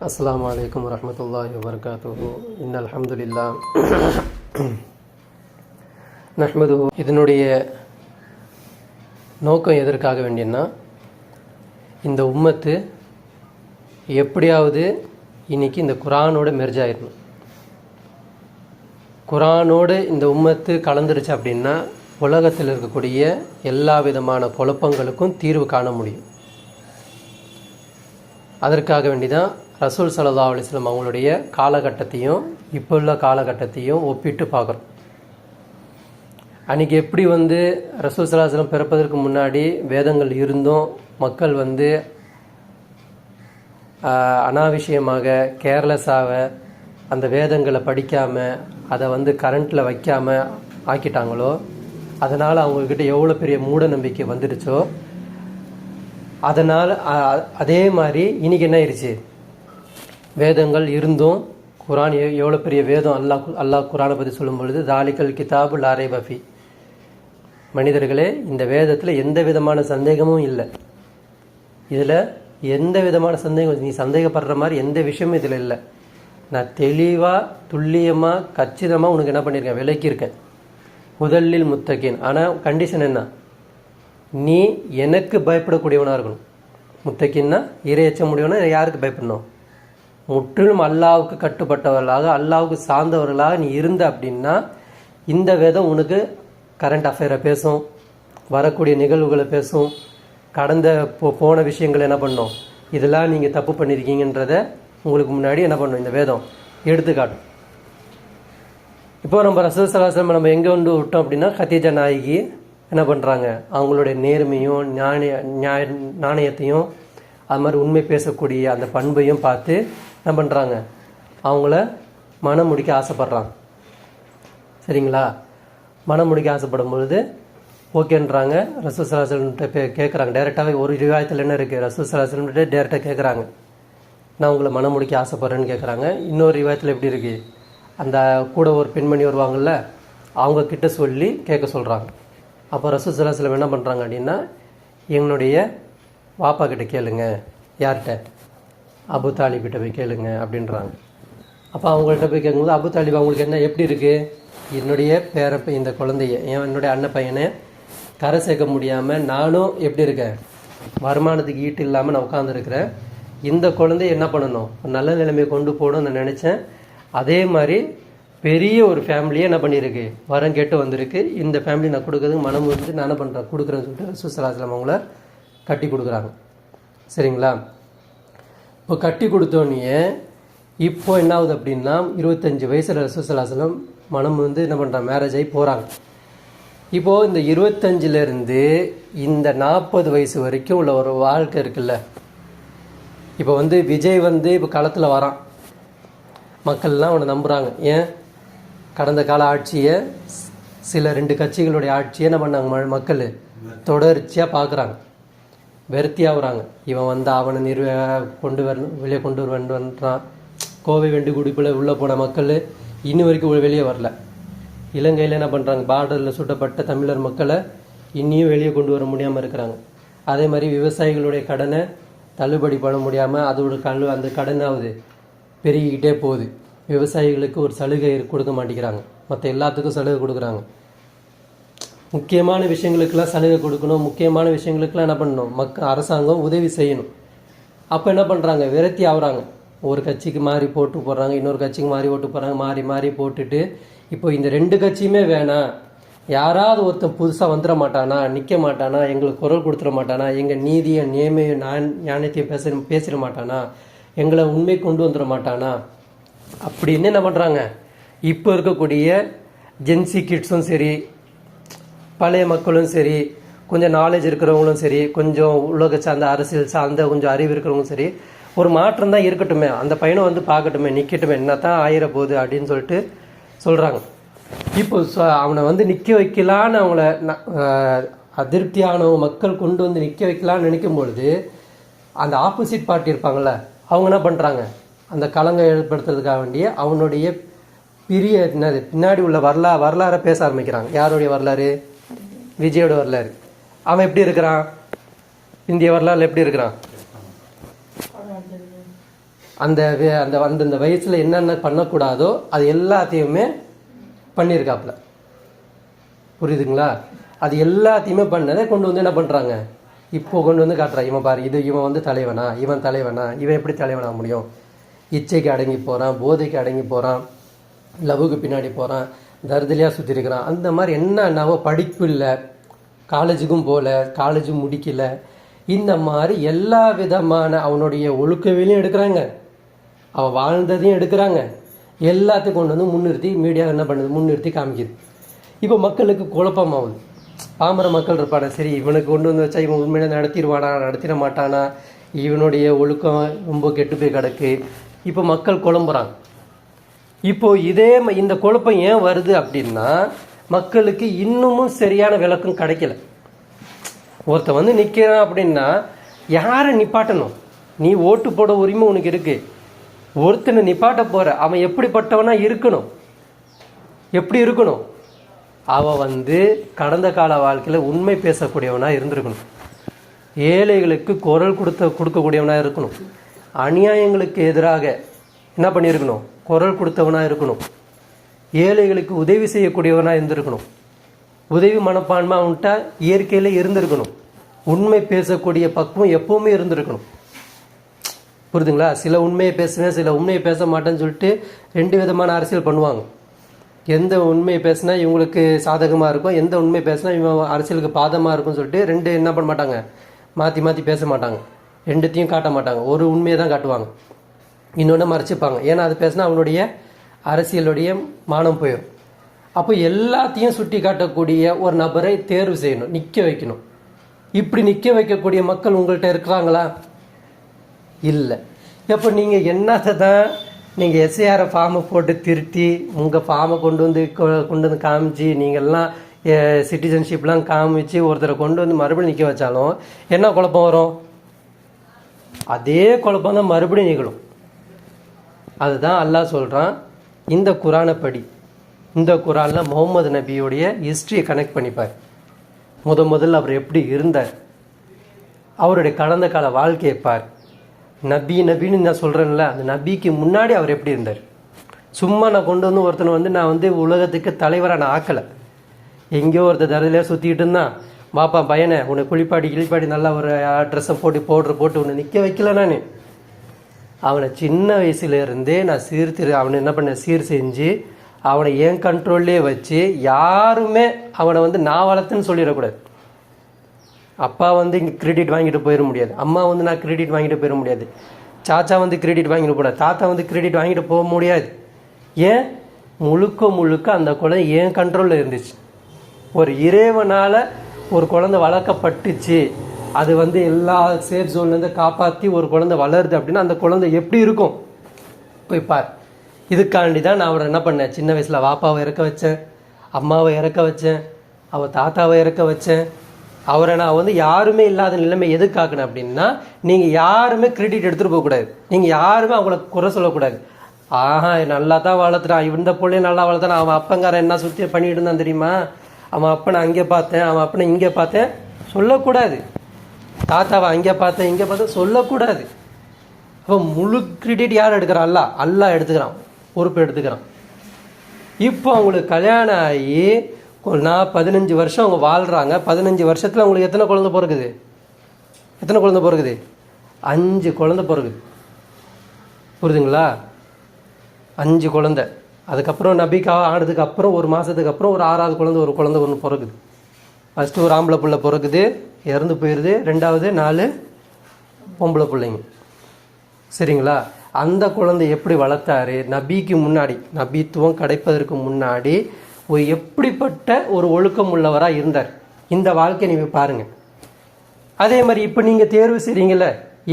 அஸ்லாம் வலைக்கம் வரமத்துல்லாஹி வபரகாத்துஹு. இன் அல்ஹம்துலில்லா நஹ்மது இதனுடைய நோக்கம் எதற்காக வேண்டியன்னா இந்த உம்மத்து எப்படியாவது இன்னைக்கு இந்த குரானோட மெர்ஜ் ஆயிடணும் குரானோடு இந்த உம்மத்து கலந்துருச்சு அப்படின்னா உலகத்தில் இருக்கக்கூடிய எல்லா விதமான குழப்பங்களுக்கும் தீர்வு காண முடியும். அதற்காக வேண்டி தான் ரசூல் சல்லா அலிஸ்லம் அவங்களுடைய காலகட்டத்தையும் இப்போ உள்ள காலகட்டத்தையும் ஒப்பிட்டு பார்க்குறோம். அன்றைக்கி எப்படி வந்து ரசூல் சலாஹலம் பிறப்பதற்கு முன்னாடி வேதங்கள் இருந்தும் மக்கள் வந்து அனாவசியமாக கேர்லெஸ்ஸாக அந்த வேதங்களை படிக்காமல் அதை வந்து கரண்ட்டில் வைக்காமல் ஆக்கிட்டாங்களோ அதனால் அவங்கக்கிட்ட எவ்வளோ பெரிய மூட நம்பிக்கை வந்துடுச்சோ அதனால் அதே மாதிரி இன்னைக்கு என்ன ஆயிடுச்சு வேதங்கள் இருந்தும் குரான் எவ்வளோ பெரிய வேதம்? அல்லாஹ் கு- அல்லாஹ் குரானை பற்றி சொல்லும் பொழுது தாலிக்கல் கிதாபு லாரே பஃபி மனிதர்களே இந்த வேதத்தில் எந்த விதமான சந்தேகமும் இல்லை. இதில் எந்த விதமான சந்தேகம்? நீ சந்தேகப்படுற மாதிரி எந்த விஷயமும் இதில் இல்லை. நான் தெளிவாக துல்லியமாக கச்சிதமாக உனக்கு என்ன பண்ணியிருக்கேன் விளக்கியிருக்கேன். முதலில் முத்தகேன். ஆனால் கண்டிஷன் என்ன? நீ எனக்கு பயப்படக்கூடியவனாக இருக்கணும். முத்தக்கின்னா இரையச்ச முடியவனா யாருக்கு பயப்படணும்? முற்றிலும் அல்லாவுக்கு கட்டுப்பட்டவர்களாக அல்லாவுக்கு சார்ந்தவர்களாக நீ இருந்த அப்படின்னா இந்த வேதம் உனக்கு கரண்ட் அஃபேரை பேசும் வரக்கூடிய நிகழ்வுகளை பேசும். கடந்த போ போன விஷயங்கள் என்ன பண்ணும்? இதெல்லாம் நீங்கள் தப்பு பண்ணியிருக்கீங்கன்றத உங்களுக்கு முன்னாடி என்ன பண்ணும்? இந்த வேதம். எடுத்துக்காட்டும் இப்போ நம்ம ரசூல் சலாசலம் நம்ம எங்கே வந்து விட்டோம் அப்படின்னா கத்தீஜா நாயகி என்ன பண்ணுறாங்க அவங்களுடைய நேர்மையும் ஞானிய நியாய நாணயத்தையும் அது மாதிரி உண்மை பேசக்கூடிய அந்த பண்பையும் பார்த்து என்ன பண்ணுறாங்க அவங்கள மனம் முடிக்க ஆசைப்பட்றாங்க. சரிங்களா? மனம் முடிக்க ஆசைப்படும் பொழுது ஓகேன்றாங்க. ரசூல் சலாசலம்கிட்ட கேட்குறாங்க டேரெக்டாகவே ஒரு ரிவாயத்தில் என்ன இருக்குது ரசூல் சலாசலம்கிட்ட டேரெக்டாக கேட்குறாங்க நான் உங்களை மனம் முடிக்க ஆசைப்பட்றேன்னு கேட்குறாங்க இன்னொரு ரிவாயத்தில் எப்படி இருக்குது அந்த கூட ஒரு பெண்மணி வருவாங்கல்ல அவங்க கிட்ட சொல்லி கேட்க சொல்கிறாங்க அப்போ ரசூசலா சிலம் என்ன பண்ணுறாங்க அப்படின்னா எங்களுடைய வாப்பா கிட்ட கேளுங்க. யார்கிட்ட? அபு தாலிபிட்ட போய் கேளுங்க அப்படின்றாங்க. அப்போ அவங்கள்ட்ட போய் கேட்கும்போது அபு தாலிப் அவங்களுக்கு என்ன எப்படி இருக்குது என்னுடைய பேரப்ப இந்த குழந்தைய என் என்னுடைய அண்ணன் பையனை கரை சேர்க்க முடியாமல் நானும் எப்படி இருக்கேன் வருமானத்துக்கு ஈட்டு இல்லாமல் நான் உட்காந்துருக்கிறேன் இந்த குழந்தைய என்ன பண்ணணும்? ஒரு நல்ல நிலைமையை கொண்டு போகணும்னு நான் நினச்சேன். அதே மாதிரி பெரிய ஒரு ஃபேமிலியே என்ன பண்ணியிருக்கு? வரம் கேட்டு வந்திருக்கு. இந்த ஃபேமிலி நான் கொடுக்குறதுக்கு மனம் வந்து நான் என்ன பண்ணுறேன் கொடுக்குறேன்னு சொல்லிட்டு சுசலாசலம் அவங்கள கட்டி கொடுக்குறாங்க. சரிங்களா? இப்போ கட்டி கொடுத்தோன்னே இப்போ என்ன ஆகுது அப்படின்னா இருபத்தஞ்சி வயசில் ரசூசலாசலம் மனம் வந்து என்ன பண்ணுறாங்க மேரேஜ் ஆகி போகிறாங்க இப்போது இந்த இருபத்தஞ்சிலேருந்து இந்த நாற்பது வயசு வரைக்கும் உள்ள ஒரு வாழ்க்கை இருக்குல்ல. இப்போ வந்து விஜய் வந்து இப்போ களத்தில் வரான். மக்கள்லாம் அவனை நம்புகிறாங்க ஏன்? கடந்த கால ஆட்சியை சில ரெண்டு கட்சிகளுடைய ஆட்சியை என்ன பண்ணாங்க மக்கள்? தொடர்ச்சியாக பார்க்குறாங்க வெறுத்தி ஆகுறாங்க இவன் வந்து அவனை நிறுவ கொண்டு வரணும் வெளியே கொண்டு வருவன்றான் கோவை வெண்டு குடிப்பில் உள்ளே போன மக்கள் இன்ன வரைக்கும் வெளியே வரல. இலங்கையில் என்ன பண்ணுறாங்க பார்டரில் சுட்டப்பட்ட தமிழர் மக்களை இன்னியும் வெளியே கொண்டு வர முடியாமல் இருக்கிறாங்க. அதே மாதிரி விவசாயிகளுடைய கடனை தள்ளுபடி பண்ண முடியாமல் அதோட கல் அந்த கடனாவது பெருகிக்கிட்டே போகுது. விவசாயிகளுக்கு ஒரு சலுகை கொடுக்க மாட்டேங்கிறாங்க. மற்ற எல்லாத்துக்கும் சலுகை கொடுக்குறாங்க. முக்கியமான விஷயங்களுக்கெல்லாம் சலுகை கொடுக்கணும். முக்கியமான விஷயங்களுக்கெல்லாம் என்ன பண்ணணும்? மக்கள் அரசாங்கம் உதவி செய்யணும். அப்போ என்ன பண்ணுறாங்க விரத்தி ஆகுறாங்க ஒரு கட்சிக்கு மாறி போட்டு போடுறாங்க இன்னொரு கட்சிக்கு மாறி ஓட்டு போடுறாங்க மாறி மாறி போட்டுட்டு இப்போ இந்த ரெண்டு கட்சியுமே வேணாம் யாராவது ஒருத்தன் புதுசாக வந்துட மாட்டானா நிற்க மாட்டானா எங்களுக்கு குரல் கொடுத்துட மாட்டானா எங்கள் நீதியை நேமையும் நான் ஞானத்தையும் பேச பேசிட மாட்டானா எங்களை உண்மை கொண்டு வந்துட மாட்டானா? அப்படின்னு என்ன பண்ணுறாங்க இப்போ இருக்கக்கூடிய ஜென்சி கிட்ஸும் சரி பழைய மக்களும் சரி கொஞ்சம் நாலேஜ் இருக்கிறவங்களும் சரி கொஞ்சம் உலக சார்ந்த அரசியல் சார்ந்த கொஞ்சம் அறிவு இருக்கிறவங்களும் சரி ஒரு மாற்றம் தான் இருக்கட்டுமே. அந்த பையனை வந்து பார்க்கட்டுமே நிற்கட்டுமே என்ன தான் ஆயிர போகுது அப்படின்னு சொல்லிட்டு சொல்கிறாங்க இப்போ அவனை வந்து நிற்க வைக்கலான்னு அவங்கள அதிருப்தியானவங்க மக்கள் கொண்டு வந்து நிற்க வைக்கலான்னு நினைக்கும் பொழுது அந்த ஆப்போசிட் பார்ட்டி இருப்பாங்கள்ல அவங்க என்ன பண்ணுறாங்க அந்த கலங்க ஏற்படுத்துறதுக்காக வேண்டிய அவனுடைய பெரிய என்னது பின்னாடி உள்ள வரலா வரலாறை பேச ஆரம்பிக்கிறாங்க. யாருடைய வரலாறு? விஜயோட வரலாறு. அவன் எப்படி இருக்கிறான்? இந்திய வரலாறுல எப்படி இருக்கிறான்? அந்த வே- அந்த அந்தந்த வயசில் என்னென்ன பண்ணக்கூடாதோ அது எல்லாத்தையுமே பண்ணியிருக்காப்புல. புரியுதுங்களா? அது எல்லாத்தையுமே பண்ணதை கொண்டு வந்து என்ன பண்ணுறாங்க இப்போ கொண்டு வந்து காட்டுறான். இவன் பாரு இது இவன் வந்து தலைவனா? இவன் தலைவனா? இவன் எப்படி தலைவனாக முடியும்? இச்சைக்கு அடங்கி போகிறான் போதைக்கு அடங்கி போகிறான் லவ்வுக்கு பின்னாடி போகிறான் தருதலியாக சுற்றிருக்கிறான் அந்த மாதிரி என்னன்னாவோ படிப்பு இல்லை. காலேஜுக்கும் போகல காலேஜ் முடிக்கல. இந்த மாதிரி எல்லா விதமான அவனுடைய ஒழுக்கவிலையும் எடுக்கிறாங்க. அவன் வாழ்ந்ததையும் எடுக்கிறாங்க. எல்லாத்தையும் கொண்டு வந்து முன்னிறுத்தி மீடியா என்ன பண்ணுது? முன்னிறுத்தி காமிக்குது. இப்போ மக்களுக்கு குழப்பமாகுது பாமர மக்கள் இருப்பானா சரி இவனுக்கு கொண்டு வந்து வச்சா இவன் உண்மையில நடத்திடுவானா? நடத்திட மாட்டானா? இவனுடைய ஒழுக்கம் ரொம்ப கெட்டு போய் கிடக்கு. இப்போ மக்கள் குழம்புறாங்க. இப்போ இதே ம- இந்த குழப்பம் ஏன் வருது அப்படின்னா மக்களுக்கு இன்னமும் சரியான விளக்கம் கிடைக்கல. ஒருத்தன் வந்து நிற்கிறான் அப்படின்னா யாரை நிப்பாட்டணும்? நீ ஓட்டு போட உரிமை உனக்கு இருக்கு. ஒருத்தனை நிப்பாட்ட போற. அவன் எப்படிப்பட்டவனா இருக்கணும்? எப்படி இருக்கணும்? அவன் வந்து கடந்த கால வாழ்க்கையில் உண்மை பேசக்கூடியவனா இருந்திருக்கணும். ஏழைகளுக்கு குரல் கொடுத்த கொடுக்கக்கூடியவனா இருக்கணும். அநியாயங்களுக்கு எதிராக என்ன பண்ணியிருக்கணும்? குரல் கொடுத்தவனாக இருக்கணும். ஏழைகளுக்கு உதவி செய்யக்கூடியவனாக இருந்திருக்கணும். உதவி மனப்பான்மை அவன்கிட்ட இயற்கையில் இருந்திருக்கணும். உண்மை பேசக்கூடிய பக்குவம் எப்பவுமே இருந்திருக்கணும். புரிதுங்களா? சில உண்மையை பேசுவேன் சில உண்மையை பேச மாட்டேன்னு சொல்லிட்டு ரெண்டு விதமான அரசியல் பண்ணுவாங்க. எந்த உண்மையை பேசினா இவங்களுக்கு சாதகமாக இருக்கும் எந்த உண்மையை பேசினா இவன் அரசியலுக்கு பாதமாக இருக்கும்னு சொல்லிட்டு ரெண்டு என்ன பண்ண மாட்டாங்க? மாற்றி மாற்றி பேச மாட்டாங்க. ரெண்டுத்தையும் காட்ட மாட்டாங்க. ஒரு உண்மையை தான் காட்டுவாங்க. இன்னொன்று மறைச்சிப்பாங்க. ஏன்னா அது பேசினா அவனுடைய அரசியலுடைய மானம் போயிடும் அப்போ எல்லாத்தையும் சுட்டி காட்டக்கூடிய ஒரு நபரை தேர்வு செய்யணும் நிற்க வைக்கணும். இப்படி நிற்க வைக்கக்கூடிய மக்கள் உங்கள்கிட்ட இருக்கிறாங்களா? இல்லை. இப்போ நீங்கள் என்னத்தை தான் நீங்கள் எஸ்ஏஆரை ஃபார்மை போட்டு திருத்தி உங்கள் ஃபார்மை கொண்டு வந்து கொ- கொண்டு வந்து காமிச்சு நீங்கள்லாம் சிட்டிசன்ஷிப்லாம் காமிச்சு ஒருத்தரை கொண்டு வந்து மறுபடியும் நிற்க வச்சாலும் என்ன குழப்பம் வரும்? அதே குழப்பம் தான் மறுபடியும் நிகழும். அதுதான் அல்லாஹ் சொல்கிறான் இந்த குரானை படி இந்த குரானில் முகமது நபியுடைய ஹிஸ்ட்ரியை கனெக்ட் பண்ணிப்பார். முத முதல்ல அவர் எப்படி இருந்தார்? அவருடைய கடந்த கால வாழ்க்கையை பார். நபி நபின்னு நான் சொல்கிறேன்ல அந்த நபிக்கு முன்னாடி அவர் எப்படி இருந்தார்? சும்மா நான் கொண்டு வந்து ஒருத்தனை வந்து நான் வந்து உலகத்துக்கு தலைவராக நான் ஆக்கலை. எங்கேயோ ஒருத்தர் தரதிலே சுற்றிக்கிட்டு இருந்தான். வாப்பா பையனை உன்னை குளிப்பாடி கிளிப்பாடி நல்லா ஒரு ட்ரெஸ்ஸை போட்டு பவுட்ரு போட்டு உன்னை நிற்க வைக்கல நான். அவனை சின்ன வயசுலேருந்தே நான் சீர்திரு அவனை என்ன பண்ண சீர் செஞ்சு அவனை என் கண்ட்ரோல்லே வச்சு யாருமே அவனை வந்து நான் வளர்த்துன்னு சொல்லிடக்கூடாது. அப்பா வந்து இங்கே கிரெடிட் வாங்கிட்டு போயிட முடியாது. அம்மா வந்து நான் கிரெடிட் வாங்கிட்டு போயிட முடியாது. சாச்சா வந்து கிரெடிட் வாங்கிட்டு போட தாத்தா வந்து கிரெடிட் வாங்கிட்டு போக முடியாது. ஏன்? முழுக்க முழுக்க அந்த குழந்தை என் கண்ட்ரோலில் இருந்துச்சு. ஒரு இறைவனால் ஒரு குழந்தை வளர்க்கப்பட்டுச்சு. அது வந்து எல்லா சேஃப் ஜோன்லேருந்து காப்பாற்றி ஒரு குழந்தை வளருது அப்படின்னா அந்த குழந்தை எப்படி இருக்கும்? போய் பார். இதுக்காண்டி தான் நான் அவரை என்ன பண்ணேன்? சின்ன வயசில் வாப்பாவை இறக்க வச்சேன் அம்மாவை இறக்க வச்சேன் அவள் தாத்தாவை இறக்க வச்சேன். அவரை நான் வந்து யாருமே இல்லாத நிலைமை எதுக்காக்குனேன் அப்படின்னா நீங்கள் யாருமே கிரெடிட் எடுத்துகிட்டு போகக்கூடாது நீங்கள் யாருமே அவங்கள குறை சொல்லக்கூடாது. ஆஹா நல்லா தான் வளர்த்துறான் இந்த பிள்ளைய நல்லா வளர்த்துறான் அவன் அப்பங்காரன் என்ன சுற்றி பண்ணிட்டு இருந்தான் தெரியுமா? அவன் அப்பனை அங்கே பார்த்தேன் அவன் அப்பனை இங்கே பார்த்தேன். சொல்லக்கூடாது. தாத்தாவை அங்கே பார்த்தேன் இங்கே பார்த்தேன் சொல்லக்கூடாது. அப்போ முழு கிரெடிட் யார் எடுக்கிறான்? அல்லா அல்லா எடுத்துக்கிறான். பொறுப்பு எடுத்துக்கிறான். இப்போ அவங்களுக்கு கல்யாணம் ஆகி நான் பதினஞ்சு வருஷம் அவங்க வாழ்கிறாங்க பதினஞ்சு வருஷத்தில் அவங்களுக்கு எத்தனை குழந்தை பிறகுது எத்தனை குழந்தை பிறகுது அஞ்சு குழந்தை பிறகுது புரியுதுங்களா? அஞ்சு குழந்தை. அதுக்கப்புறம் நபிக்காக ஆனதுக்கு அப்புறம் ஒரு மாதத்துக்கு அப்புறம் ஒரு ஆறாவது குழந்தை ஒரு குழந்தை ஒன்று பிறகுது ஃபஸ்ட்டு ஒரு ஆம்பளை பிள்ளை பிறகுது இறந்து போயிடுது ரெண்டாவது நாலு பொம்பளை பிள்ளைங்க. சரிங்களா? அந்த குழந்தை எப்படி வளர்த்தாரு? நபிக்கு முன்னாடி நபித்துவம் கிடைப்பதற்கு முன்னாடி ஒரு எப்படிப்பட்ட ஒரு ஒழுக்கம் உள்ளவராக இருந்தார். இந்த வாழ்க்கை நீங்கள் பாருங்கள் அதே மாதிரி இப்போ நீங்கள் தேர்வு செய்கிறீங்கள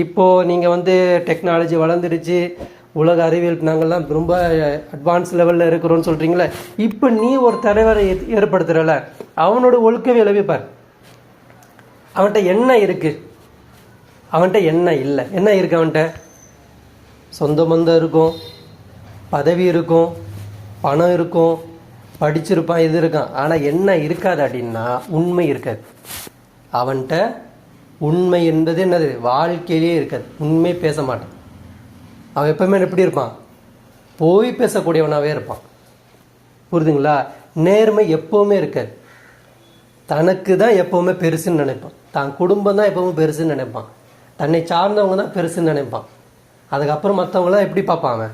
இப்போது நீங்கள் வந்து டெக்னாலஜி வளர்ந்துடுச்சு. உலக அறிவியல் நாங்கள்லாம் ரொம்ப அட்வான்ஸ் லெவலில் இருக்கிறோன்னு சொல்கிறீங்களே இப்போ நீ ஒரு தலைவரை ஏற்படுத்துகிறல அவனோட ஒழுக்கவே எழுவிப்பார் அவன்கிட்ட என்ன இருக்கு? அவன்கிட்ட என்ன இல்லை. என்ன இருக்கு அவன்கிட்ட? சொந்த பந்தம் இருக்கும் பதவி இருக்கும் பணம் இருக்கும் படிச்சிருப்பான் இது இருக்கான். ஆனால் என்ன இருக்காது அப்படின்னா உண்மை இருக்காது. அவன்கிட்ட உண்மை என்பது என்னது? வாழ்க்கையிலே இருக்காது. உண்மை பேச மாட்டான். அவன் எப்பவுமே எப்படி இருப்பான்? போய் பேசக்கூடியவனாகவே இருப்பான். புரிதுங்களா நேர்மை எப்போவுமே இருக்காது. தனக்கு தான் எப்போவுமே பெருசுன்னு நினைப்பான். தான் குடும்பம் தான் எப்பவும் பெருசுன்னு நினைப்பான். தன்னை சார்ந்தவங்க தான் பெருசுன்னு நினைப்பான். அதுக்கப்புறம் மற்றவங்களாம் எப்படி பார்ப்பாங்க?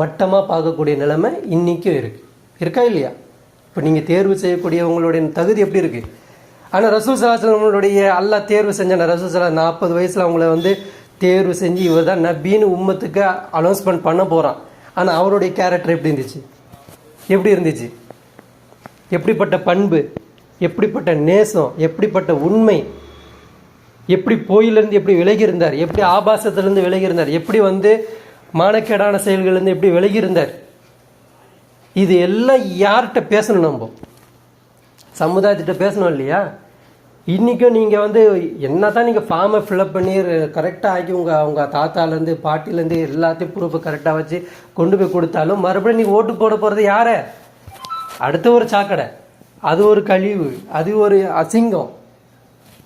மட்டமாக பார்க்கக்கூடிய நிலைமை இன்றைக்கும் இருக்குது இருக்கா இல்லையா? இப்போ நீங்கள் தேர்வு செய்யக்கூடியவங்களுடைய தகுதி எப்படி இருக்குது ஆனால் ரசூல் சலாசலங்களுடைய அல்லா தேர்வு செஞ்சான ரசூல் சலா நாற்பது வயசில் அவங்கள வந்து தேர்வு செஞ்சு இவர் தான் நபின்னு உம்மத்துக்கு அனௌன்ஸ்மெண்ட் பண்ண போகிறான் ஆனால் அவருடைய கேரக்டர் எப்படி இருந்துச்சு? எப்படி இருந்துச்சு? எப்படிப்பட்ட பண்பு? எப்படிப்பட்ட நேசம் எப்படிப்பட்ட உண்மை எப்படி போயிலிருந்து எப்படி விலகி இருந்தார் எப்படி ஆபாசத்திலிருந்து விலகி இருந்தார் எப்படி வந்து மானக்கேடான செயல்கள்லேருந்து எப்படி விலகி இருந்தார் இது எல்லாம் யார்கிட்ட பேசணும் நம்ம? சமுதாயத்திட்ட பேசணும் இல்லையா? இன்றைக்கும் நீங்கள் வந்து என்ன தான் நீங்கள் ஃபார்மை ஃபில்அப் பண்ணி கரெக்டாக ஆக்கி உங்கள் அவங்க தாத்தாலேருந்து பாட்டிலேருந்து எல்லாத்தையும் ப்ரூஃபை கரெக்டாக வச்சு கொண்டு போய் கொடுத்தாலும் மறுபடியும் நீங்கள் ஓட்டு போட போகிறது யாரை? அடுத்த ஒரு சாக்கடை. அது ஒரு கழிவு அது ஒரு அசிங்கம்.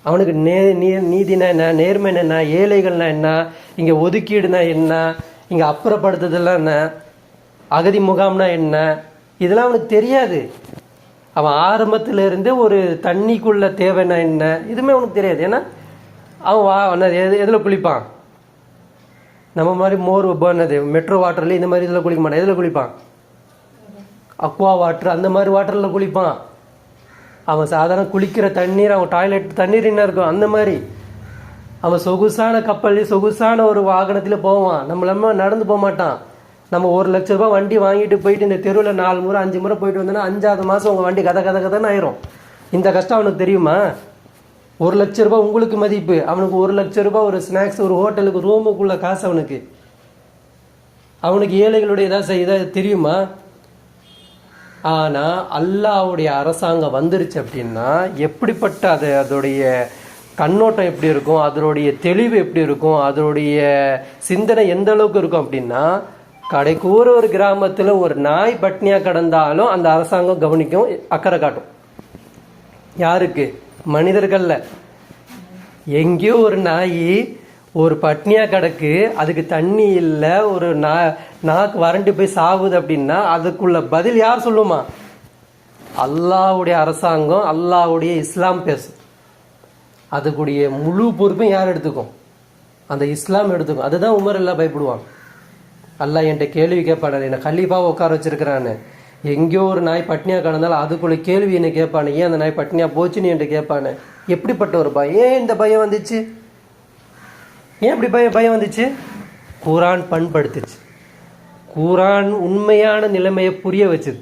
அவனுக்கு நே நீ நீதினா என்ன நேர்மைனா என்ன ஏழைகள்னா என்ன இங்கே ஒதுக்கீடுனா என்ன இங்கே அப்புறப்படுத்துதெல்லாம் என்ன அகதி முகாம்னா என்ன இதெல்லாம் அவனுக்கு தெரியாது. அவன் ஆரம்பத்துல இருந்து ஒரு தண்ணிக்குள்ள தேவைன்னா என்ன இதுவுமே அவனுக்கு தெரியாது. ஏன்னா அவன் வா அவன எது எதில் குளிப்பான்? நம்ம மாதிரி மோர் என்னது மெட்ரோ வாட்டர்லேயே இந்த மாதிரி இதில் குளிக்க மாட்டான். எதில் குளிப்பான்? அக்வா வாட்டர் அந்த மாதிரி வாட்டரில் குளிப்பான். அவன் சாதாரண குளிக்கிற தண்ணீர் அவன் டாய்லெட் தண்ணீர் என்ன இருக்கும்? அந்த மாதிரி. அவன் சொகுசான கப்பல் சொகுசான ஒரு வாகனத்தில் போவான். நம்மள நடந்து போக மாட்டான். நம்ம ஒரு லட்ச ரூபாய் வண்டி வாங்கிட்டு போயிட்டு இந்த தெருவில் நாலு முறை அஞ்சு முறை போயிட்டு வந்தோன்னா அஞ்சாவது மாதம் உங்கள் வண்டி கதை கதை கதைன்னு ஆயிரும். இந்த கஷ்டம் அவனுக்கு தெரியுமா? ஒரு லட்ச ரூபாய் உங்களுக்கு மதிப்பு. அவனுக்கு ஒரு லட்ச ரூபாய் ஒரு ஸ்நாக்ஸ் ஒரு ஹோட்டலுக்கு ரூமுக்குள்ள காசு அவனுக்கு. அவனுக்கு ஏழைகளுடைய ஏதாவது இதாக தெரியுமா? ஆனால் அல்லாவுடைய அரசாங்கம் வந்துருச்சு அப்படின்னா எப்படிப்பட்ட அது அதோடைய கண்ணோட்டம் எப்படி இருக்கும் அதனுடைய தெளிவு எப்படி இருக்கும் அதனுடைய சிந்தனை எந்த அளவுக்கு இருக்கும் அப்படின்னா கடைக்கூற ஒரு கிராமத்தில் ஒரு நாய் பட்னியாக கடந்தாலும் அந்த அரசாங்கம் கவனிக்கும் அக்கறை காட்டும். யாருக்கு? மனிதர்களில். எங்கேயோ ஒரு நாய் ஒரு பட்னியா கிடக்கு அதுக்கு தண்ணி இல்லை ஒரு நா நாக்கு வறண்டு போய் சாகுது அப்படின்னா அதுக்குள்ள பதில் யார் சொல்லுமா? அல்லாவுடைய அரசாங்கம் அல்லாவுடைய இஸ்லாம் பேசும். அதுக்குடைய முழு பொறுப்பும் யார் எடுத்துக்கும்? அந்த இஸ்லாம் எடுத்துக்கும். அதுதான் உமர் எல்லாம் பயப்படுவான் அல்லாஹ் என்கிட்ட கேள்வி கேட்பானே என்னை கலீஃபாக உட்கார வச்சிருக்கிறான்னு எங்கேயோ ஒரு நாய் பட்னியாக கடந்தாலும் அதுக்குள்ள கேள்வி என்ன கேட்பானே ஏன் அந்த நாய் பட்னியாக போச்சுன்னு என்கிட்ட கேட்பானே? எப்படிப்பட்ட ஒரு பயம்? ஏன் இந்த பயம் வந்துச்சு? ஏன் அப்படி பயம் பயம் வந்துச்சு? குரான் பண்படுத்துச்சு. குரான் உண்மையான நிலைமையை புரிய வச்சுது.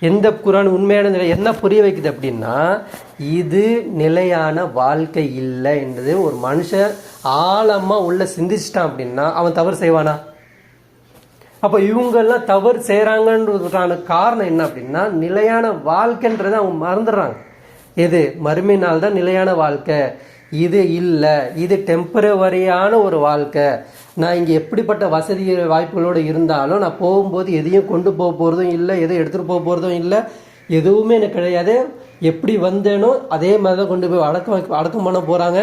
எந்த குரான் உண்மையான நிலை என்ன புரிய வைக்குது அப்படின்னா இது நிலையான வாழ்க்கை இல்லை என்றது ஒரு மனுஷன் ஆழமாக உள்ள சிந்திச்சிட்டான் அப்படின்னா அவன் தவறு செய்வானா? அப்போ இவங்கெல்லாம் தவறு செய்கிறாங்கன்றதுக்கான காரணம் என்ன அப்படின்னா நிலையான வாழ்க்கைன்றதை அவங்க மறந்துடுறாங்க. எது? மறுமை நாள் தான் நிலையான வாழ்க்கை. இது இல்லை இது டெம்பரவரியான ஒரு வாழ்க்கை. நான் இங்கே எப்படிப்பட்ட வசதி வாய்ப்புகளோடு இருந்தாலும் நான் போகும்போது எதையும் கொண்டு போக போகிறதும் இல்லை எதையும் எடுத்துகிட்டு போக போகிறதும் இல்லை எதுவுமே எனக்கு கிடையாது. எப்படி வந்தேனோ அதே மாதிரி தான் கொண்டு போய் அடக்கம் அடக்கம் பண்ண போகிறாங்க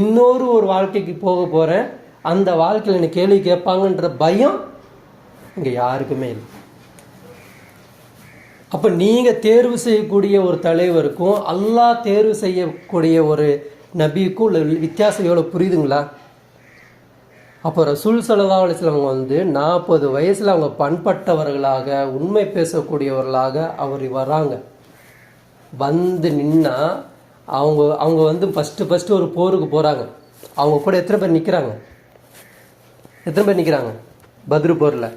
இன்னொரு ஒரு வாழ்க்கைக்கு போக போகிறேன் அந்த வாழ்க்கையில் எனக்கு கேள்வி கேட்பாங்கன்ற பயம் இங்கே யாருக்குமே இல்லை. அப்போ நீங்கள் தேர்வு செய்யக்கூடிய ஒரு தலைவருக்கும் அல்லா தேர்வு செய்யக்கூடிய ஒரு நபிக்கும் உள்ள வித்தியாசம் எவ்வளோ புரியுதுங்களா? அப்போ ரசூல் சல்லா வந்து நாற்பது வயசில் அவங்க பண்பட்டவர்களாக உண்மை பேசக்கூடியவர்களாக அவர் வராங்க வந்து நின்னா அவங்க அவங்க வந்து ஃபஸ்ட்டு ஃபஸ்ட்டு ஒரு போருக்கு போகிறாங்க அவங்க கூட எத்தனை பேர் நிற்கிறாங்க எத்தனை பேர் நிற்கிறாங்க பத்ரு போரில்.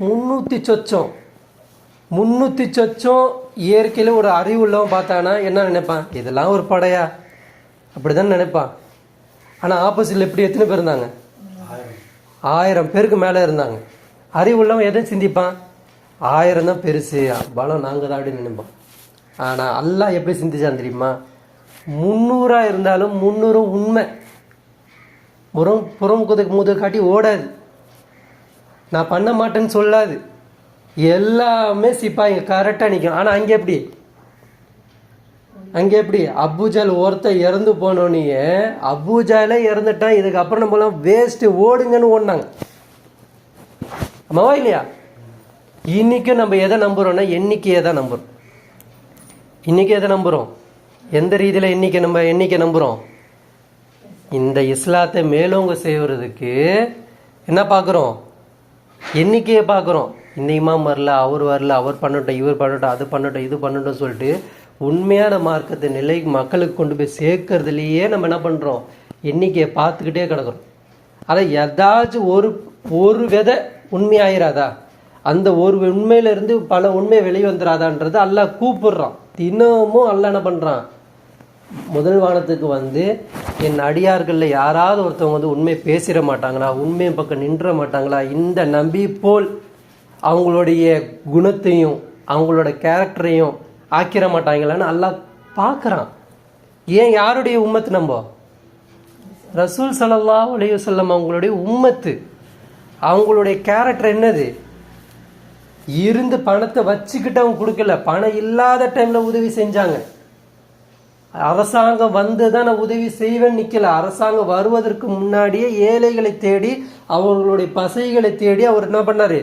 முந்நூற்றி சொச்சம். முந்நூற்றி சொச்சம் இயற்கையில் ஒரு அறிவு உள்ளவன் பார்த்தானா என்ன நினைப்பான்? இதெல்லாம் ஒரு படையா? அப்படி தான் நினைப்பான் ஆனால் ஆப்போசிட்டில் எப்படி எத்தனை பேர் இருந்தாங்க? ஆயிரம் பேருக்கு மேலே இருந்தாங்க. அறிவுள்ளவன் எதை சிந்திப்பான்? ஆயிரம் தான் பெருசு. பலம் நாங்கள் தான் அப்படின்னு நினைப்பான் ஆனால் எல்லாம் எப்படி சிந்திச்சான் தெரியுமா? முந்நூறாக இருந்தாலும் முந்நூறும் உண்மை. புறம் புறம் குதுக்கு முது காட்டி ஓடாது. நான் பண்ண மாட்டேன்னு சொல்லாது. எல்லாமே சிப்பாங்க கரெக்டாக நிற்கும் ஆனால் அங்கே எப்படி? அங்கே எப்படி? அபுஜால் ஒருத்த இறந்து போனோன்னே அபுஜாலே இறந்துட்டான். இதுக்கப்புறம் நம்மளாம் வேஸ்ட்டு ஓடுங்கன்னு ஓடினாங்க. ஆமாவா இல்லையா? இன்னைக்கும் நம்ம எதை நம்புகிறோன்னா எண்ணிக்கையை தான் நம்புறோம்? இன்றைக்கி எதை நம்புகிறோம் எந்த ரீதியில் எண்ணிக்கை நம்ம எண்ணிக்கை நம்புகிறோம் இந்த இஸ்லாத்தை மேலோங்க செய்வதுக்கு என்ன பார்க்குறோம் எண்ணிக்கையை பார்க்குறோம் இந்த இமாம் வரல அவர் வரல அவர் பண்ணட்டும் இவர் பண்ணட்டும் அது பண்ணட்டும் இது பண்ணட்டும் சொல்லிட்டு உண்மையான மார்க்கத்தை நிலை மக்களுக்கு கொண்டு போய் சேர்க்கறதுலையே நம்ம என்ன பண்ணுறோம் எண்ணிக்கையை பார்த்துக்கிட்டே கிடக்கிறோம். அதை ஏதாச்சும் ஒரு ஒரு விதை உண்மையாயிராதா? அந்த ஒரு உண்மையிலேருந்து பல உண்மை வெளிவந்துடாதான்றது வந்துடாதான்றது கூப்பிடுறான். தினமும் அல்ல என்ன பண்ணுறான் முதல் வானத்துக்கு வந்து என் அடியார்களில் யாராவது ஒருத்தவங்க வந்து உண்மை பேசிட மாட்டாங்களா? உண்மை பக்கம் நின்ற மாட்டாங்களா? இந்த நம்பி போல் அவங்களுடைய குணத்தையும் அவங்களோட கேரக்டரையும் ஆக்கிட மாட்டாங்களான்னு அல்லாஹ் பார்க்குறான். ஏன் யாருடைய உம்மத்து நம்ப ரசூல் சலல்லா உலக சொல்லம் அவங்களுடைய உம்மத்து அவங்களுடைய கேரக்டர் என்னது? இருந்து பணத்தை வச்சுக்கிட்டு அவங்க கொடுக்கல. பணம் இல்லாத டைமில் உதவி செஞ்சாங்க. அரசாங்கம் வந்து தான் நான் உதவி செய்வேன் நிற்கல அரசாங்கம் வருவதற்கு முன்னாடியே ஏழைகளை தேடி அவர்களுடைய பசைகளை தேடி அவர் என்ன பண்ணார்?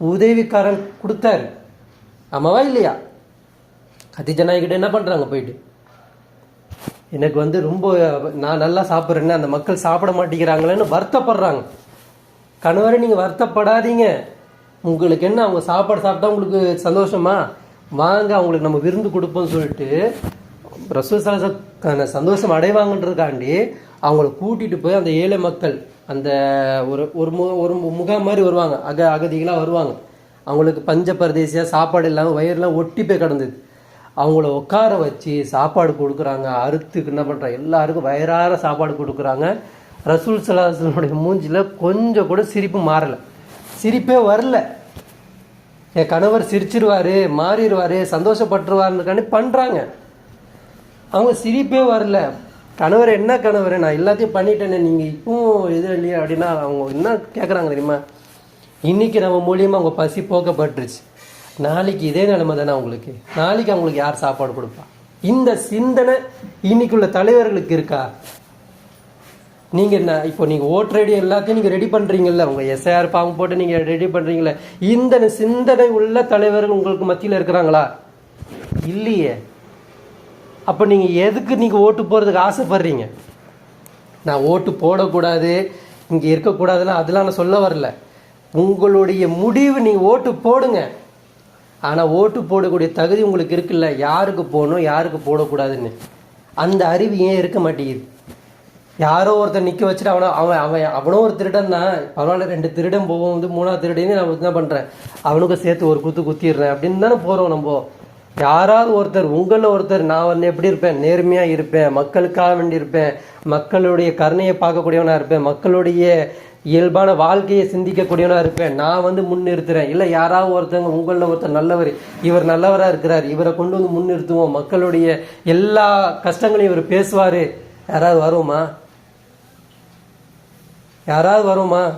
உதவிக்காரன் கொடுத்தாரு. ஆமாவா இல்லையா? கத்திஜா நாய்கிட்ட என்ன பண்ணுறாங்க போயிட்டு? எனக்கு வந்து ரொம்ப நான் நல்லா சாப்பிட்றேன்னு அந்த மக்கள் சாப்பிட மாட்டேங்கிறாங்களேன்னு வருத்தப்படுறாங்க. கணவரை நீங்கள் வருத்தப்படாதீங்க. உங்களுக்கு என்ன அவங்க சாப்பாடு சாப்பிட்டா உங்களுக்கு சந்தோஷமா? வாங்க அவங்களுக்கு நம்ம விருந்து கொடுப்போம்னு சொல்லிட்டு ரசூசான சந்தோஷம் அடைவாங்கன்றதுக்காண்டி அவங்கள கூட்டிகிட்டு போய் அந்த ஏழை மக்கள் அந்த ஒரு ஒரு மு ஒரு மு- முகாம் மாதிரி வருவாங்க. அக அகதிகளாக வருவாங்க. அவங்களுக்கு பஞ்ச பரதேசியாக சாப்பாடு இல்லாமல் வயிறுலாம் ஒட்டி போய் கிடந்தது. அவங்கள உட்கார வச்சு சாப்பாடு கொடுக்குறாங்க அறுத்துக்கு என்ன பண்ணுறாங்க எல்லாருக்கும் வயிறார சாப்பாடு கொடுக்குறாங்க. ரசூல் சலாஹனுடைய மூஞ்சில் கொஞ்சம் கூட சிரிப்பு மாறலை. சிரிப்பே வரல. என் கணவர் சிரிச்சிருவார் மாறிடுவாரு சந்தோஷப்பட்டுருவாருன்னு பண்ணுறாங்க அவங்க சிரிப்பே வரல. கணவர் என்ன கணவர்? நான் எல்லாத்தையும் பண்ணிட்டேனே நீங்கள் இப்பவும் இது இல்லையா அப்படின்னா அவங்க என்ன கேட்குறாங்க தெரியுமா? இன்னைக்கு நம்ம மூலியமாக அவங்க பசி போக்கப்பட்டுருச்சு. நாளைக்கு இதே நிலைமை தானே அவங்களுக்கு நாளைக்கு அவங்களுக்கு யார் சாப்பாடு கொடுப்பா? இந்த சிந்தனை இன்னைக்குள்ள தலைவர்களுக்கு இருக்கா? நீங்க என்ன இப்போ நீங்க ஓட்டர் எல்லாத்தையும் நீங்க ரெடி பண்றீங்கல்ல? உங்க எஸ்ஐஆர் ஃபார்ம் போட்டு நீங்க ரெடி பண்றீங்கல்ல? இந்த சிந்தனை உள்ள தலைவர்கள் உங்களுக்கு மத்தியில் இருக்கிறாங்களா? இல்லையே. அப்ப நீங்க எதுக்கு நீங்க ஓட்டு போறதுக்கு ஆசைப்படுறீங்க? நான் ஓட்டு போடக்கூடாது இங்க இருக்கக்கூடாதுன்னு அதெல்லாம் நான் சொல்ல வரல. உங்களுடைய முடிவு நீங்க ஓட்டு போடுங்க. ஆனால் ஓட்டு போடக்கூடிய தகுதி உங்களுக்கு இருக்குல்ல? யாருக்கு போகணும் யாருக்கு போடக்கூடாதுன்னு? அந்த அறிவு ஏன் இருக்க மாட்டேங்குது? யாரோ ஒருத்தர் நிற்க வச்சுட்டு அவனை அவன் அவன் அவனும் ஒரு திருடன் தான். பரவாயில்ல ரெண்டு திருடன் போவோம். வந்து மூணாவது திருடனே நான் என்ன பண்ணுறேன் அவனுக்கும் சேர்த்து ஒரு குத்து குத்திடுறேன். அப்படின்னு தானே போகிறோம் நம்ம. யாராவது ஒருத்தர் உங்களில் ஒருத்தர் நான் வந்து எப்படி இருப்பேன்? நேர்மையாக இருப்பேன். மக்களுக்காக வேண்டி இருப்பேன். மக்களுடைய கருணையை பார்க்கக்கூடியவனாக இருப்பேன். மக்களுடைய இயல்பான வாழ்க்கையை சிந்திக்கக்கூடியவனாக இருப்பேன். நான் வந்து முன்னிறுத்துறேன். இல்லை யாராவது ஒருத்தவங்க உங்களில் ஒருத்தர் நல்லவர் இவர் நல்லவராக இருக்கிறார். இவரை கொண்டு வந்து முன்னிறுத்துவோம். மக்களுடைய எல்லா கஷ்டங்களையும் இவர் பேசுவார். யாராவது வருமா யாராவது வருமா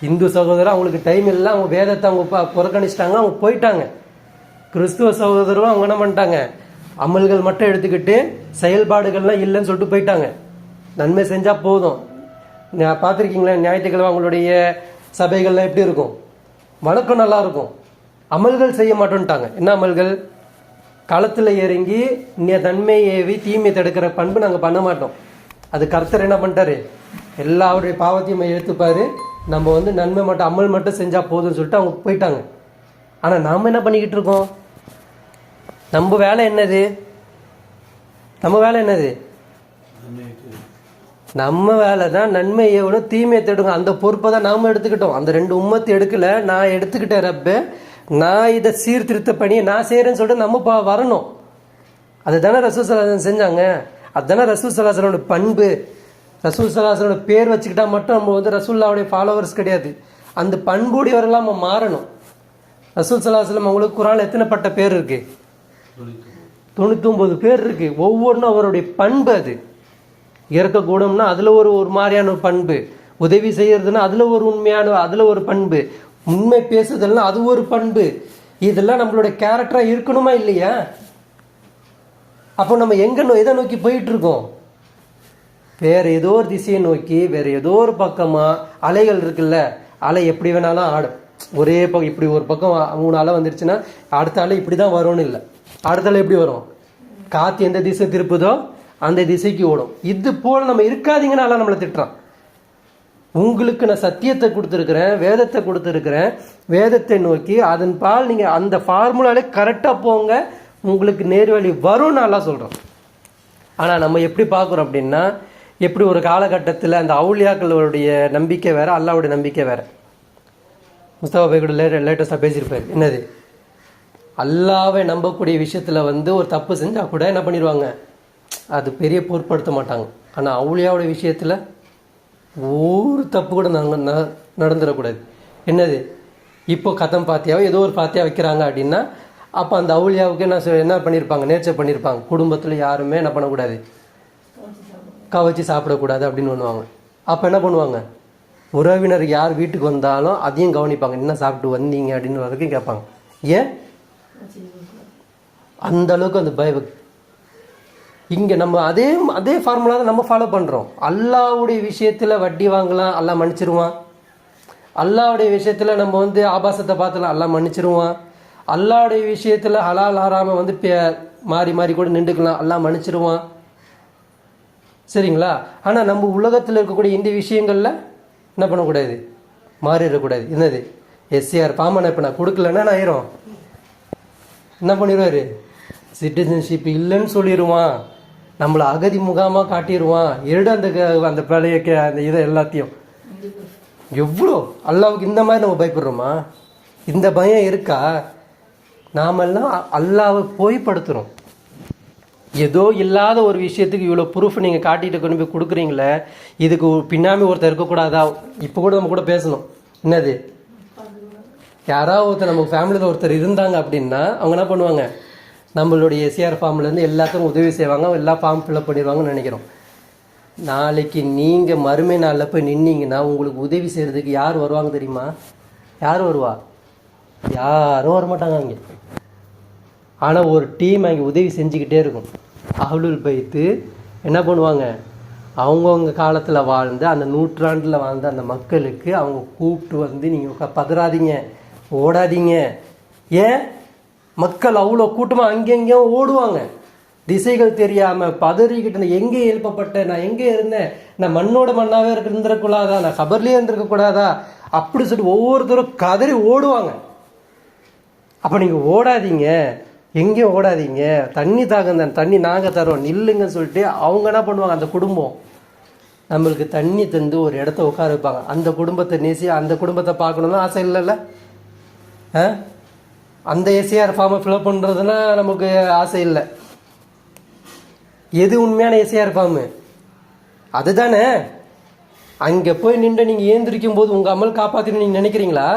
இந்து சகோதரர் அவங்களுக்கு டைம் இல்லை. அவங்க வேதத்தை அவங்க ப- புறக்கணிச்சிட்டாங்க. அவங்க போயிட்டாங்க. கிறிஸ்துவ சகோதரரும் அவங்க என்ன பண்ணிட்டாங்க? அமல்கள் மட்டும் எடுத்துக்கிட்டு செயல்பாடுகள்லாம் இல்லைன்னு சொல்லிட்டு போயிட்டாங்க. நன்மை செஞ்சால் போதும். பார்த்துருக்கீங்களா? ஞாயிற்றுக்கிழமை அவங்களுடைய சபைகள்லாம் எப்படி இருக்கும்? வணக்கம் நல்லா இருக்கும். அமல்கள் செய்ய மாட்டோன்ட்டாங்க. என்ன அமல்கள்? களத்தில் இறங்கி நி- நன்மை ஏவி தீமை தடுக்கிற பண்பு நாங்கள் பண்ண மாட்டோம். அது கர்த்தர் என்ன பண்ணிட்டாரு? எல்லாருடைய பாவத்தையும் எடுத்துப்பாரு நம்ம வந்து நன்மை மட்டும் அமல் மட்டும் செஞ்சால் போதும்னு சொல்லிட்டு அவங்க போயிட்டாங்க. ஆனால் நாம் என்ன பண்ணிக்கிட்டு இருக்கோம்? நம்ம வேலை என்னது? நம்ம வேலை என்னது? நம்ம வேலை தான் நன்மை எவ்வளோ தீமையை தேடுங்க. அந்த பொறுப்பை தான் நாம் எடுத்துக்கிட்டோம். அந்த ரெண்டு உம்மத்தை எடுக்கல. நான் எடுத்துக்கிட்டேன் ரப்ப. நான் இதை சீர்திருத்த பணியை நான் செய்கிறேன்னு சொல்லிட்டு நம்ம பா- வரணும். அதுதானே ரசூல் சலாசன் செஞ்சாங்க. அதுதானே ரசூல் சலாசனோட பண்பு. ரசூல் சலாசனோட பேர் வச்சுக்கிட்டா மட்டும் நம்ம வந்து ரசூல்லாவுடைய ஃபாலோவர்ஸ் கிடையாது. அந்த பண்புடையவரெல்லாம் நம்ம மாறணும். ரசூல் சலாஹலம் அவங்களுக்கு குரான் எத்தனை பட்ட பேர் இருக்கு? தொண்ணூத்தொன்பது பேர் இருக்கு. ஒவ்வொன்றும் அவருடைய பண்பு அது. இறக்கக்கூடம்னா அதில் ஒரு ஒரு மாதிரியான ஒரு பண்பு. உதவி செய்கிறதுனா அதில் ஒரு உண்மையான அதில் ஒரு பண்பு. உண்மை பேசுதல்னா அது ஒரு பண்பு. இதெல்லாம் நம்மளுடைய கேரக்டராக இருக்கணுமா இல்லையா? அப்போ நம்ம எங்கே நோ- எதை நோக்கி போயிட்டுருக்கோம்? வேறு ஏதோ ஒரு திசையை நோக்கி வேறு ஏதோ ஒரு பக்கமாக அலைகள் இருக்குல்ல அலை எப்படி வேணாலும் ஆடும் ஒரே பக்கம் இப்படி ஒரு பக்கம் மூணு அலை வந்துருச்சுன்னா அடுத்த அலை இப்படி தான் வரும்னு இல்லை. அடுத்த அலை எப்படி வரும்? காற்று எந்த திசை திருப்புதோ அந்த திசைக்கு ஓடும். இது போல் நம்ம இருக்காதீங்கன்னு எல்லாம் நம்மளை திட்டுறான். உங்களுக்கு நான் சத்தியத்தை கொடுத்துருக்குறேன் வேதத்தை கொடுத்துருக்குறேன் வேதத்தை நோக்கி அதன் பால் நீங்கள் அந்த ஃபார்முலாலே கரெக்டாக போங்க உங்களுக்கு நேர்வழி வரும்னு நல்லா சொல்கிறோம் ஆனால் நம்ம எப்படி பார்க்குறோம் அப்படின்னா எப்படி ஒரு காலகட்டத்தில் அந்த அவுளியாக்களுடைய நம்பிக்கை வேறு அல்லாவுடைய நம்பிக்கை வேறு. முஸ்தபா பை கூட லேட்ட லேட்டஸ்ட்டாக பேசியிருப்பார். என்னது? அல்லாவை நம்பக்கூடிய விஷயத்தில் வந்து ஒரு தப்பு செஞ்சால் கூட என்ன பண்ணிடுவாங்க அது பெரிய பொருட்படுத்த மாட்டாங்க. ஆனால் அவளியாவோட விஷயத்தில் ஒரு தப்பு கூட நாங்கள் ந நடந்துடக்கூடாது. என்னது? இப்போ கதம் பாத்தியாவோ ஏதோ ஒரு பாத்தியா வைக்கிறாங்க அப்படின்னா அப்போ அந்த அவுளியாவுக்கு என்ன என்ன பண்ணியிருப்பாங்க நேர்ச்சை பண்ணியிருப்பாங்க குடும்பத்தில் யாருமே என்ன பண்ணக்கூடாது? கவச்சு சாப்பிடக்கூடாது அப்படின்னு பண்ணுவாங்க. அப்போ என்ன பண்ணுவாங்க? உறவினர் யார் வீட்டுக்கு வந்தாலும் அதையும் கவனிப்பாங்க. என்ன சாப்பிட்டு வந்தீங்க அப்படின்னு வரைக்கும் கேட்பாங்க. ஏன்? அந்த அளவுக்கு அந்த பயபக்தி இங்கே நம்ம அதே அதே ஃபார்முலா தான் நம்ம ஃபாலோ பண்ணுறோம் அல்லாவுடைய விஷயத்தில் வட்டி வாங்கலாம் அல்லா மன்னிச்சிருவான். அல்லாவுடைய விஷயத்தில் நம்ம வந்து ஆபாசத்தை பார்த்துலாம் அல்லா மன்னிச்சிருவான். அல்லாவுடைய விஷயத்தில் ஹலால் ஹராம வந்து பே- மாறி மாறி கூட நின்றுக்கலாம் அல்லா மன்னிச்சிருவான். சரிங்களா? ஆனால் நம்ம உலகத்தில் இருக்கக்கூடிய இந்த விஷயங்களில் என்ன பண்ணக்கூடாது? மாறிடக்கூடாது. என்னது? எஸ்சிஆர் பாமனை இப்போ நான் கொடுக்கலன்னா நான் ஆயிரும்? என்ன பண்ணிடுவார் சிட்டிசன்ஷிப் இல்லைன்னு சொல்லிடுவான் நம்மளை அகதி முகாமாக காட்டிடுவான் எடு அந்த க- அந்த பழைய அந்த இதை எல்லாத்தையும். எவ்வளோ? அல்லாவுக்கு இந்த மாதிரி நம்ம பயப்படுறோமா? இந்த பயம் இருக்கா? நாமெல்லாம் அல்லாவை போய்படுத்துகிறோம் ஏதோ இல்லாத ஒரு விஷயத்துக்கு இவ்வளோ ப்ரூஃப் நீங்கள் காட்டிட்டு கொண்டு போய் கொடுக்குறீங்களே இதுக்கு பின்னாமி ஒருத்தர் இருக்கக்கூடாதா? இப்போ கூட நம்ம கூட பேசணும். என்னது? யாராவது ஒருத்தர் நம்ம ஃபேமிலியில் ஒருத்தர் இருந்தாங்க அப்படின்னா அவங்க என்ன பண்ணுவாங்க? நம்மளுடைய எஸ்ஆர் ஃபார்ம்லேருந்து எல்லாத்துக்கும் உதவி செய்வாங்க எல்லா ஃபார்ம் ஃபில்அப் பண்ணிடுவாங்கன்னு நினைக்கிறோம். நாளைக்கு நீங்கள் மறுமை நாளில் போய் நின்னீங்கன்னா உங்களுக்கு உதவி செய்கிறதுக்கு யார் வருவாங்க தெரியுமா? யார் வருவா? யாரும் வரமாட்டாங்க அங்கே. ஆனால் ஒரு டீம் அங்கே உதவி செஞ்சுக்கிட்டே இருக்கும். அவளுள் பைத்து என்ன பண்ணுவாங்க? அவங்கவுங்க காலத்தில் வாழ்ந்த அந்த நூற்றாண்டில் வாழ்ந்த அந்த மக்களுக்கு அவங்க கூப்பிட்டு வந்து நீங்கள் பதறாதீங்க ஓடாதீங்க. ஏன்? மக்கள் அவ்வளோ கூட்டமாக அங்கெங்கேயும் ஓடுவாங்க. திசைகள் தெரியாமல் பதறிக்கிட்டு நான் எங்கே எழுப்பப்பட்டேன் நான் எங்கே இருந்தேன்? நான் மண்ணோட மண்ணாகவே இருக்க இருந்திருக்கூடாதா நான் கபர்லேயே இருந்திருக்கக்கூடாதா? அப்படி சொல்லிட்டு ஒவ்வொருத்தரும் கதறி ஓடுவாங்க. அப்போ நீங்கள் ஓடாதீங்க. எங்கேயும் ஓடாதீங்க. தண்ணி தாகம் தண்ணி நாங்கள் தரோம். நில்லுங்கன்னு சொல்லிட்டு அவங்க என்ன பண்ணுவாங்க? அந்த குடும்பம். நம்மளுக்கு தண்ணி தந்து ஒரு இடத்த உட்கார வைப்பாங்க. அந்த குடும்பத்தை நேசி அந்த குடும்பத்தை பார்க்கணுன்னு ஆசை இல்லைல்ல? ஆ? அந்த எஸ்ஏஆர் ஃபார்மை ஃபில்அப் பண்ணுறதுனா நமக்கு ஆசை இல்லை. எது உண்மையான எஸ்ஏஆர் ஃபார்மு அதுதானே. அங்கே போய் நின்று நீங்கள் ஏந்திரிக்கும் போது உங்கள் அமல் காப்பாற்றினு நீங்கள் நினைக்கிறீங்களா?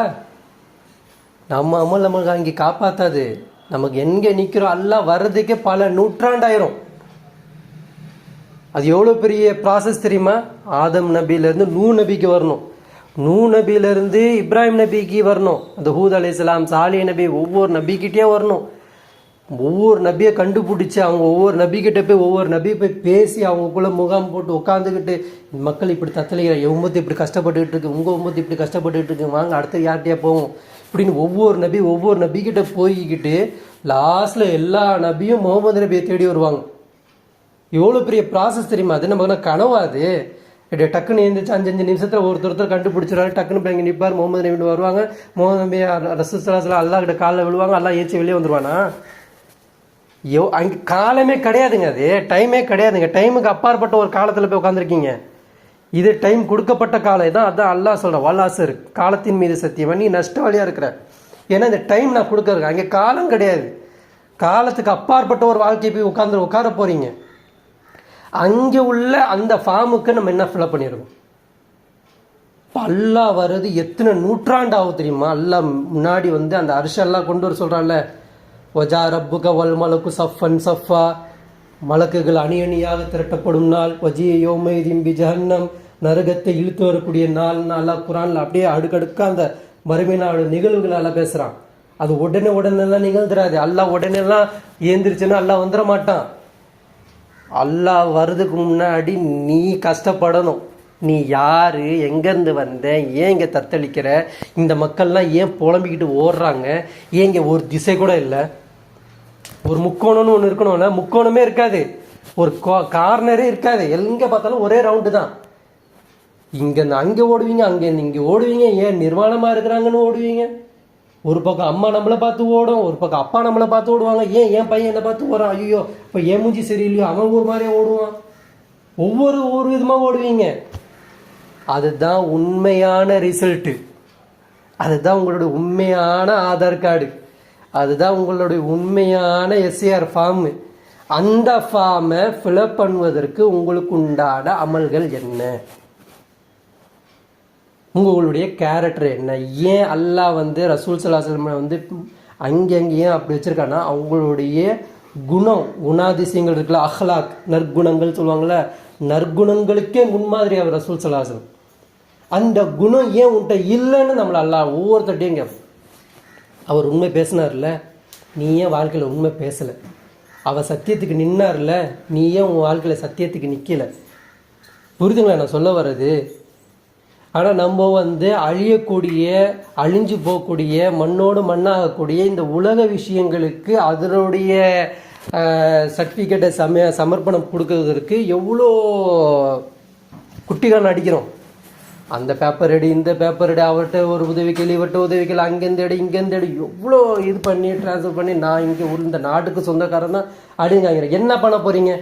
நம்ம அமல் நமக்கு அங்கே காப்பாற்றாது நமக்கு எங்கே நிற்கிறோம் எல்லாம் வர்றதுக்கே பல நூற்றாண்டாயிரும். அது எவ்வளோ பெரிய ப்ராசஸ் தெரியுமா? ஆதம் நபியிலேருந்து நூ நபிக்கு வரணும். நூ நபியிலேருந்து இப்ராஹிம் நபிக்கு வரணும். அந்த ஹூத் அலைஹிஸ்ஸலாம் சாலி நபி ஒவ்வொரு நபிக்கிட்டே வரணும். ஒவ்வொரு நபியை கண்டுபிடிச்சி அவங்க ஒவ்வொரு நபிக்கிட்ட போய் ஒவ்வொரு நபியை போய் பேசி அவங்களுக்குள்ள முகாம் போட்டு உட்காந்துக்கிட்டு மக்கள் இப்படி தத்தளிக்கிற உம்மத்து இப்படி கஷ்டப்பட்டுக்கிட்டு இருக்கு உங்கள் உம்மத்து இப்படி கஷ்டப்பட்டுக்கிட்டு இருக்கு வாங்க அடுத்த யார்கிட்டயே போவோம்? இப்படின்னு ஒவ்வொரு நபி ஒவ்வொரு நபிக்கிட்ட போய்கிட்டு லாஸ்ட்டில் எல்லா நபியும் முகமது நபியை தேடி வருவாங்க. எவ்வளோ பெரிய ப்ராசஸ் தெரியுமா? அது நமக்கு கனவாது கனவா அது? இப்படி டக்குன்னு எழுந்திரிச்சு அஞ்சு அஞ்சு நிமிஷத்தில் ஒருத்தர் ஒருத்தர் கண்டுபிடிச்சிருவாரு டக்குன்னு போய் இங்கே நிற்பார் முகமது நபின்னு வருவாங்க. முகமது நபி ரசூசலாசில் அல்லா கிட்ட காலில் விழுவாங்க. அல்லா ஏச்சி வெளியே வந்துருவானா? யோ அங்கே காலமே கிடையாதுங்க அது. டைமே கிடையாதுங்க. டைமுக்கு அப்பாற்பட்ட ஒரு காலத்தில் போய் உட்காந்துருக்கீங்க இது டைம் கொடுக்கப்பட்ட காலம். தான் அதான் அல்லாஹ் சொல்கிற வல்லாசர் காலத்தின் மீது சத்தியம். நீ நஷ்டவாளியாக இருக்கிற. ஏன்னா இந்த டைம் நான் கொடுக்கறேன் அங்கே காலம் கிடையாது. காலத்துக்கு அப்பாற்பட்ட ஒரு வாழ்க்கையை போய் உட்காந்து உட்கார போகிறீங்க அங்கே உள்ள அந்த ஃபார்முக்கு நம்ம என்ன ஃபில்அப் பண்ணிடுவோம் அல்லா வர்றது எத்தனை நூற்றாண்டாகும் தெரியுமா? அல்லா முன்னாடி வந்து அந்த அரிசெல்லாம் கொண்டு வர சொல்கிறான்ல ஒஜா ரப்புக வல் மலக்கு சஃபன் சஃபா. மலக்குகள் அணி அணியாக திரட்டப்படும் நாள். வஜிய யோமைதீம் பி ஜஹன்னம் நரகத்தை இழுத்து வரக்கூடிய நாள். நாளாக குரானில் அப்படியே அடுக்கடுக்க அந்த மறுமை நாள் நிகழ்வுகள் எல்லாம் பேசுகிறான் அது உடனே உடனே எல்லாம் நிகழ்ந்துடாது அல்லா உடனேலாம் எல்லாம் ஏந்திரிச்சுன்னா அல்லாஹ் வந்துட மாட்டான். அல்லாஹ் வர்றதுக்கு முன்னாடி நீ கஷ்டப்படணும். நீ யாரு? எங்கேருந்து வந்த? ஏன் இங்கே தத்தளிக்கிற? இந்த மக்கள்லாம் ஏன் புலம்பிக்கிட்டு ஓடுறாங்க? ஏன் இங்கே ஒரு திசை கூட இல்லை? ஒரு முக்கோணம்னு ஒன்று இருக்கணும்ல? முக்கோணமே இருக்காது. ஒரு கார்னரே இருக்காது. எங்கே பார்த்தாலும் ஒரே ரவுண்டு தான். இங்கேருந்து அங்கே ஓடுவீங்க அங்கேருந்து இங்கே ஓடுவீங்க. ஏன் நிர்வாணமாக இருக்கிறாங்கன்னு ஓடுவீங்க? ஒரு பக்கம் அம்மா நம்மளை பார்த்து ஓடும் ஒரு பக்கம் அப்பா நம்மளை பார்த்து ஓடுவாங்க. ஏன் என் பையன் என்னை பார்த்து ஓடுறான்? ஐயோ இப்போ ஏன் மூஞ்சி சரியில்லையோ? அவன் ஒரு மாதிரியே ஓடுவான். ஒவ்வொரு ஒரு விதமாக ஓடுவீங்க. அதுதான் உண்மையான ரிசல்ட்டு. அதுதான் உங்களுடைய உண்மையான ஆதார் கார்டு. அதுதான் உங்களுடைய உண்மையான எஸ்ஏஆர் ஃபார்மு. அந்த ஃபார்மை ஃபில்அப் பண்ணுவதற்கு உங்களுக்கு உண்டான அமல்கள் என்ன? உங்களுடைய கேரக்டர் என்ன? ஏன் அல்லாஹ் வந்து ரசூல் சலாஹம் வந்து அங்கங்கேயும் அப்படி வச்சிருக்காங்கன்னா அவங்களுடைய குணம் குணாதிசயங்கள் இருக்குல்ல அஹ்லாக் நற்குணங்கள் சொல்லுவாங்கள்ல நற்குணங்களுக்கே முன்மாதிரி அவர் ரசூல் சலாஹம் அந்த குணம் ஏன் உன்கிட்ட இல்லைன்னு நம்மளை அல்லாஹ் ஒவ்வொருத்தட்டையும் கேட்போம் அவர் உண்மை பேசினார்ல நீ ஏன் வாழ்க்கையில் உண்மை பேசலை? அவர் சத்தியத்துக்கு நின்னார்ல நீ ஏன் உன் வாழ்க்கையில் சத்தியத்துக்கு நிற்கலை புரிதுங்களா நான் சொல்ல வர்றது? ஆனால் நம்ம வந்து அழியக்கூடிய அழிஞ்சு போகக்கூடிய மண்ணோடு மண்ணாகக்கூடிய இந்த உலக விஷயங்களுக்கு அதனுடைய சர்டிஃபிகேட்டை சம சமர்ப்பணம் கொடுக்கறதற்கு எவ்வளோ குட்டிகான் அடிக்கிறோம் அந்த பேப்பர் எடு இந்த பேப்பர் எடு அவர்கிட்ட ஒரு உதவி கேள்வி இவர்கிட்ட உதவி கேள்வி அங்கேருந்து எடு இங்கேருந்து எடு எவ்வளோ இது பண்ணி ட்ரான்ஸ்ஃபர் பண்ணி நான் இங்கே இந்த நாட்டுக்கு சொந்தக்காரன் தான் அப்படிங்கிறாங்க என்ன பண்ண போகிறீங்க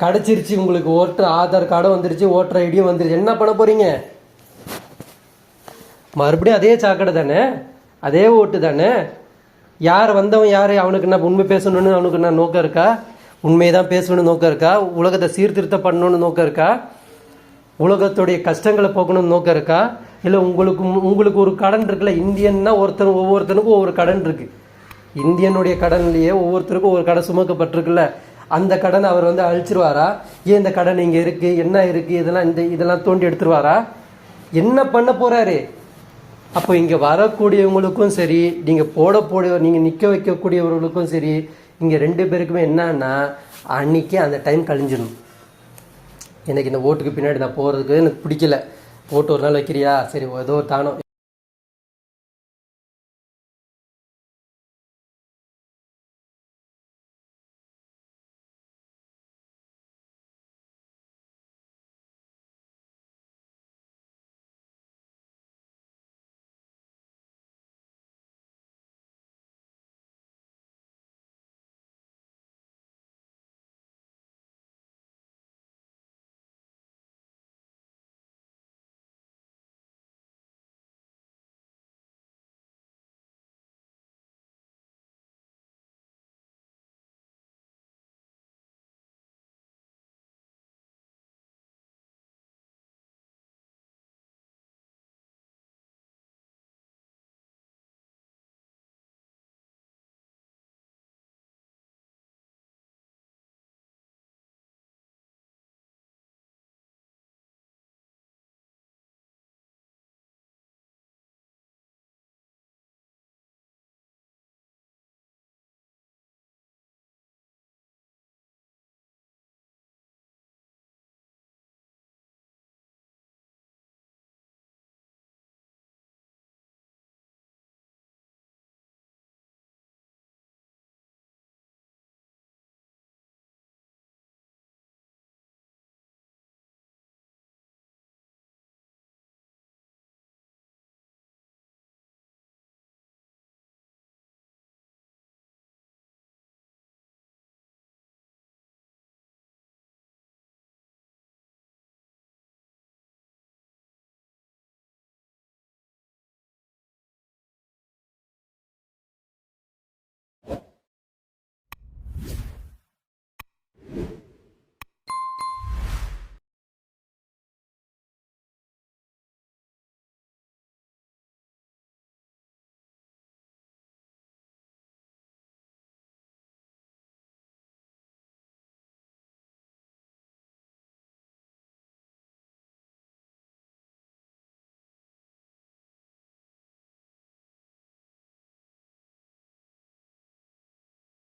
கிடச்சிருச்சு உங்களுக்கு ஓட்டர் ஆதார் கார்டும் வந்துருச்சு ஓட்டர் ஐடியும் வந்துருச்சு. என்ன பண்ண போகிறீங்க மறுபடியும் அதே சாக்கடை தானே? அதே ஓட்டு தானே? யார் வந்தவன் யார்? அவனுக்கு என்ன உண்மை பேசணும்னு அவனுக்கு என்ன நோக்கம் இருக்கா? உண்மையை தான் பேசணும்னு நோக்கம் இருக்கா? உலகத்தை சீர்திருத்தம் பண்ணணும்னு நோக்கம் இருக்கா? உலகத்துடைய கஷ்டங்களை போக்கணும்னு நோக்கம் இருக்கா? இல்லை உங்களுக்கு உங்களுக்கு ஒரு கடன் இருக்குல்ல? இந்தியன்னா ஒருத்தன் ஒவ்வொருத்தனுக்கும் ஒவ்வொரு கடன் இருக்குது இந்தியனுடைய கடன்லேயே ஒவ்வொருத்தருக்கும் ஒரு கடன் சுமக்கப்பட்டிருக்குல்ல? அந்த கடனை அவர் வந்து அழிச்சிருவாரா? ஏன் இந்த கடன் இங்கே இருக்குது என்ன இருக்குது இதெல்லாம் இந்த இதெல்லாம் தோண்டி எடுத்துருவாரா? என்ன பண்ண போகிறாரு அப்போ இங்கே வரக்கூடியவங்களுக்கும் சரி நீங்கள் போட போட நீங்கள் நிற்க வைக்கக்கூடியவர்களுக்கும் சரி இங்கே ரெண்டு பேருக்குமே என்னன்னா அன்னைக்கு அந்த டைம் கழிஞ்சிடும் எனக்கு இந்த ஓட்டுக்கு பின்னாடி நான் போகிறதுக்கு எனக்கு பிடிக்கல. ஓட்டு ஒரு நாள் வைக்கிறியா? சரி ஏதோ தானோ